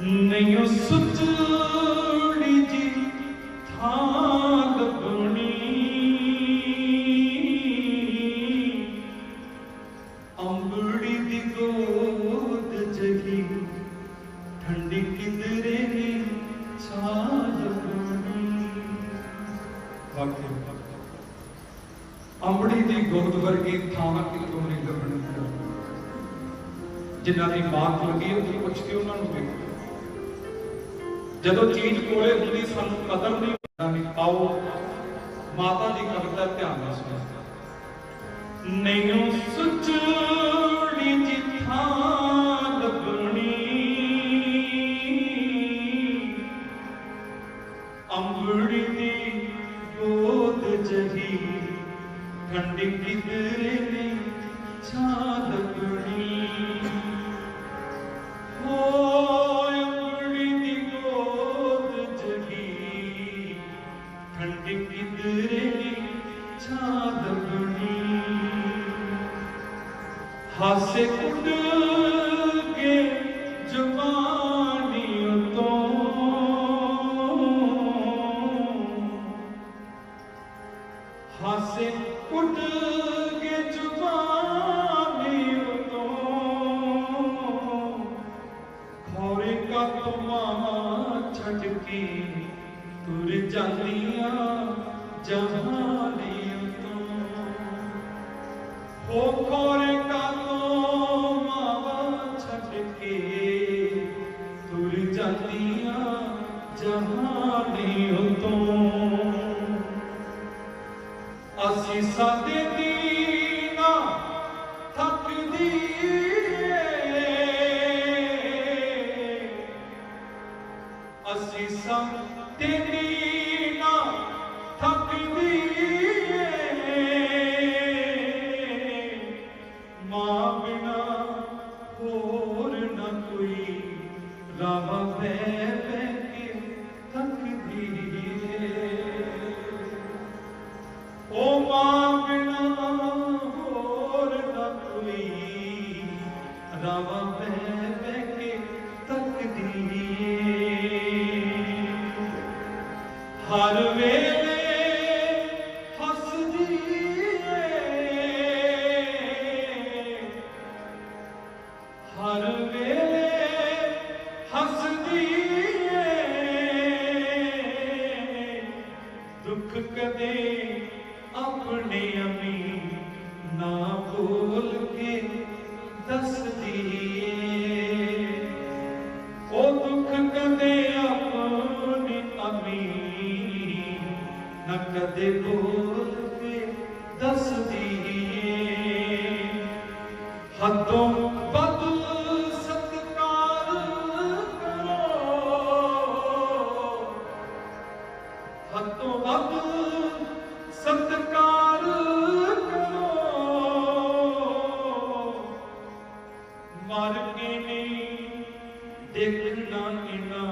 ਨਹੀਂ ਉਹ ਜੀ ਥਾਂ ਲੱਭਣੀ ਅੰਬੜੀ ਦੀ ਗੋਦ ਜਗੀ, ਠੰਡੀ ਕਿਦਰੇ ਨੇ ਛਾਲ ਬਣੀ। ਵਾਕਿਆ ਅੰਬੜੀ ਦੀ ਗੋਦ ਵਰਗੀ ਥਾਂ ਕਿਤੋਂ ਨਹੀਂ ਲੱਭਣੀ। ਜਿਨ੍ਹਾਂ ਦੀ ਬਾਤ ਲੱਗੀ ਉਹ ਪੁੱਛ ਕੇ ਉਹਨਾਂ ਨੂੰ ਵੇਖੋ ਜਦੋਂ ਚੀਜ਼ ਕੋਲੇ ਹੁੰਦੀ, ਸਾਨੂੰ ਕਦਰ ਨਹੀਂ ਹੁੰਦਾ ਨਹੀਂ ਆਓ, ਮਾਤਾ ਦੀ ਕਵਿਤਾ ਧਿਆਨ ਨਾਲ ਸੁਣੋ। ਨਹੀਂ ਸੁਚੜੀ ਜਿੱਥਾਂ ਲੱਭਣੀ। ਅੰਬੜੀ ਦੀ ਗੋਦ ਜਹੀ, ਠੰਡੀ ਕਿਦਰੇ ਨੇ ਛਾਂ ਲੱਭਣੀ। ਹਾਸੇ ਕੁੱਟ ਕੇ ਜਵਾਨੀ ਤੋਂ ਹਾਸੇ ਕੁੱਟ ਕੇ ਜਵਾਨੀ ਤੋਂ ਖੋਰੇ ਕਾ ਮਾਂ ਛੱਡ ਕੇ ਤੁਰ ਜਾਂਦੀਆਂ ਜਹਾਨੀਆਂ ਤੋਂ ਹੋ ਖੋਰੇ ਅਸੀਂ ਸਾਦੇ ਦੀਨਾ ਥੱਕਦੀ ਏ ਅਸੀਂ ਰਾਵਾ ਬਹਿ ਬਹਿ ਕੇ ਤੱਕਦੀ ਹਰ ਵੇਲੇ ਹੱਸਦੀ ਏ ਹਰ ਵੇਲੇ ਹੱਸਦੀ ਏ ਦੁੱਖ ਕਦੇ ਆਪਣੇ ਅਮੀ ਨਾ ਬੋਲ ਕੇ ਦੱਸਦੀ ਉਹ ਦੁੱਖ ਕਦੇ ਆਪਣੇ ਅਮੀ ਨਾ ਕਦੇ ਬੋਲ ਕੇ ਦੱਸਦੀ ਏ ਹੱਦੋਂ ਦੇਖਣਾ ਇਨਾ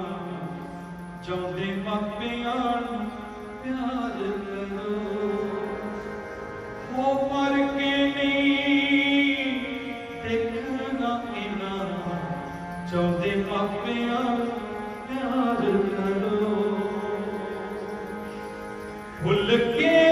ਚਾਹੁੰਦੇ ਮਾਪਿਆਂ ਨੂੰ ਪਿਆਰ ਕਰੋ। ਹੋ ਮਰ ਕੇ ਨਹੀਂ, ਦੇਖਣਾ ਇਨਾ ਚਾਹੁੰਦੇ ਮਾਪਿਆਂ ਨੂੰ ਪਿਆਰ ਕਰੋ। ਭੁੱਲ ਕੇ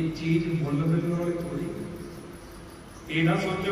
ਇਹ ਚੀਜ਼ ਮੁੱਲ ਮਿਲਣ ਵਾਲੀ ਥੋੜੀ ਇਹ ਨਾ ਸੋਚੋ